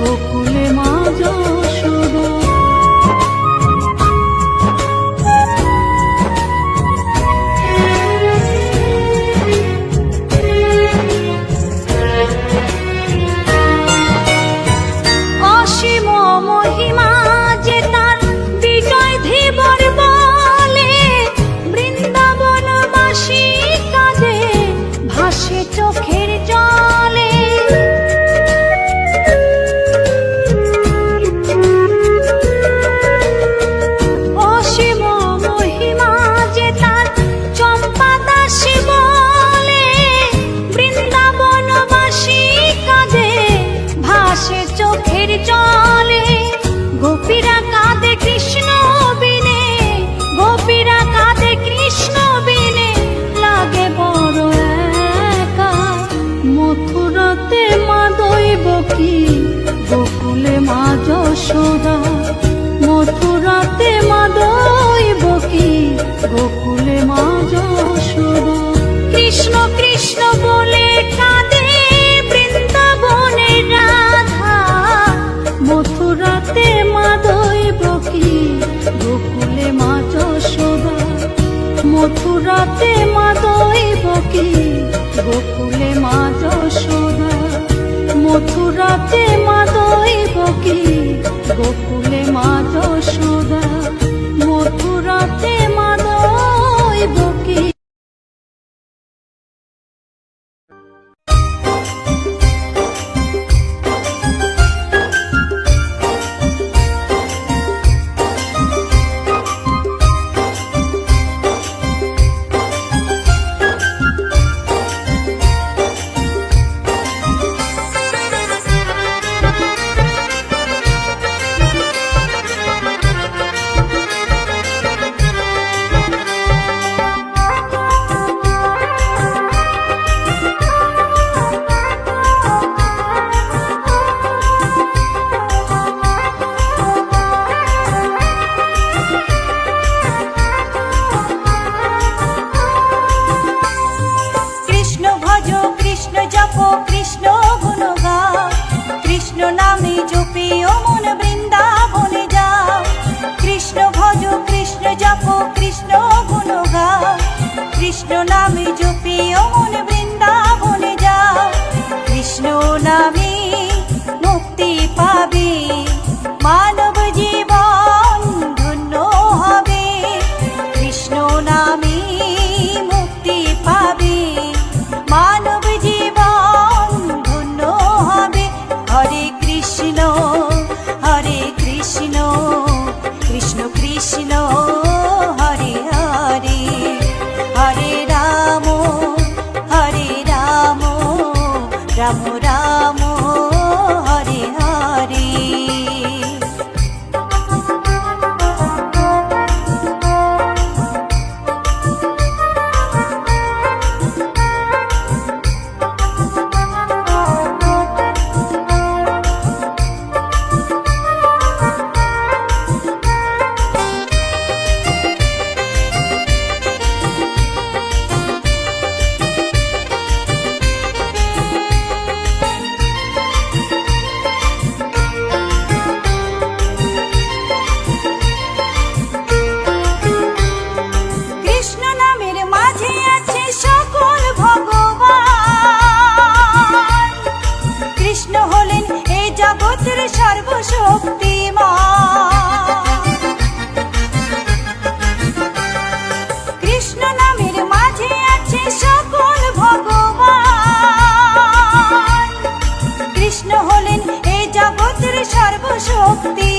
我忽略 বনতে মাদই বকি গোকুলে মাদ সোনা মথুরাতে মাদই বকি গোকুলে আমি জপি ও 我的。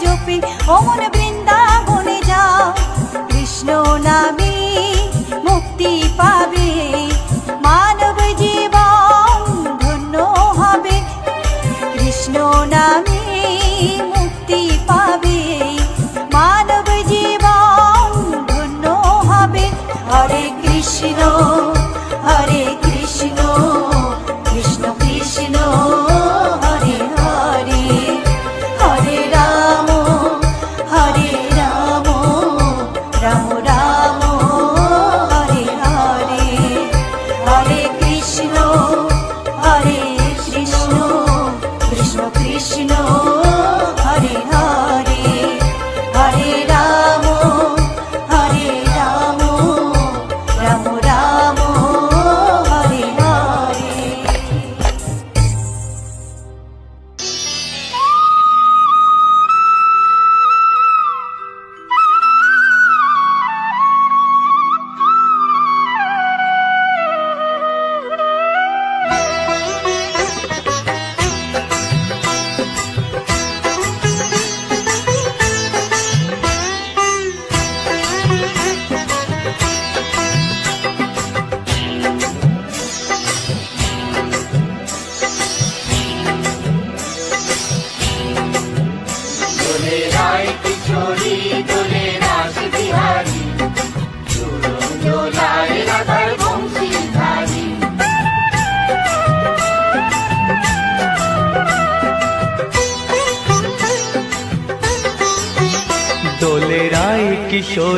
jopi, omone.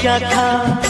क्या था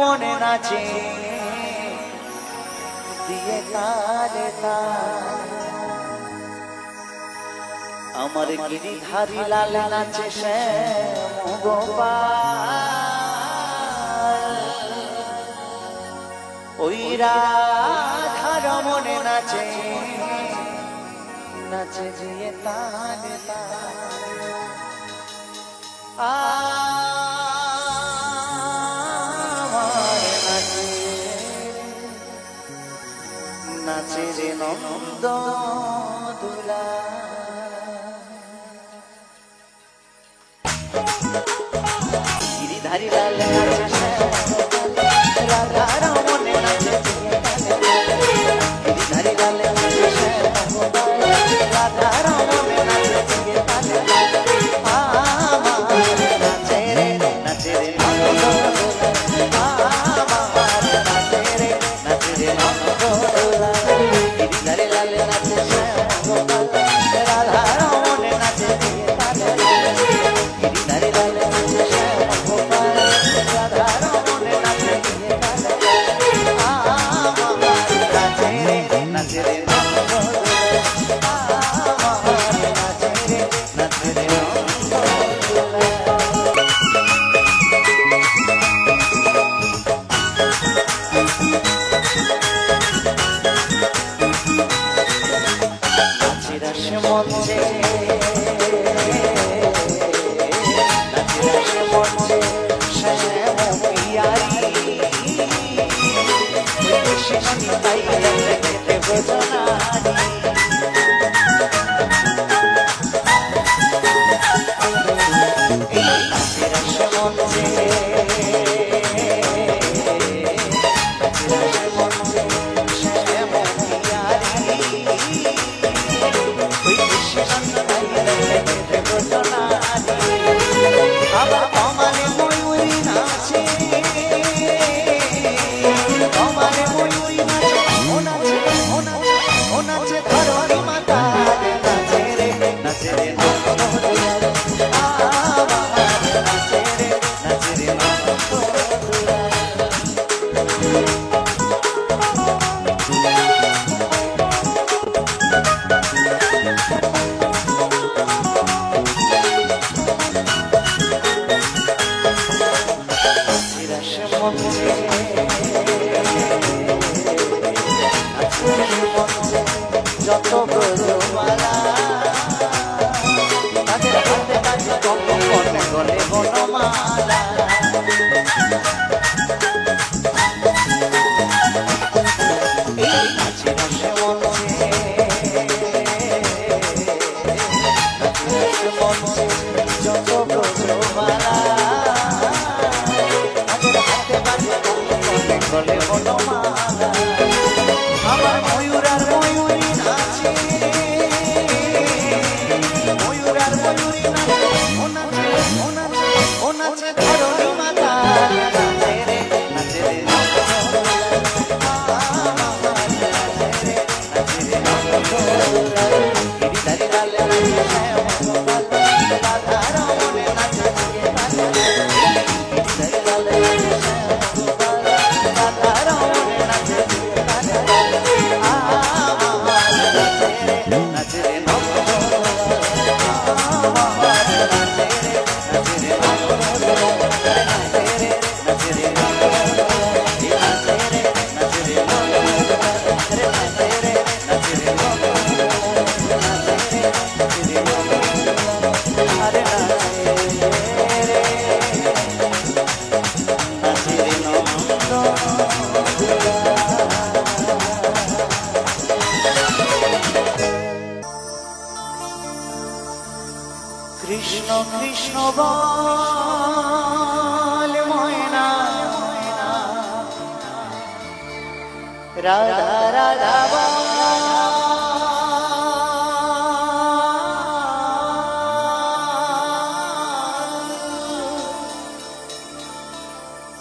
মনে নাচে। দিয়ে তারে আমার গিরিধারি লাল নাচে সে গোপাল ওই মনে নাচে। নাচে যে তারে তার নাচের নন্দ দুলা গিরিধারী লাল নাচে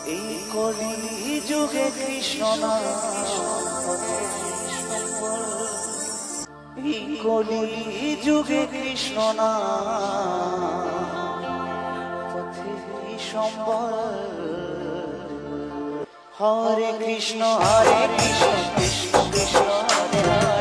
এই করি যুগে কৃষ্ণ এই করি যুগে কৃষ্ণ না সম্বল। হরে কৃষ্ণ হরে কৃষ্ণ কৃষ্ণ কৃষ্ণ, হরে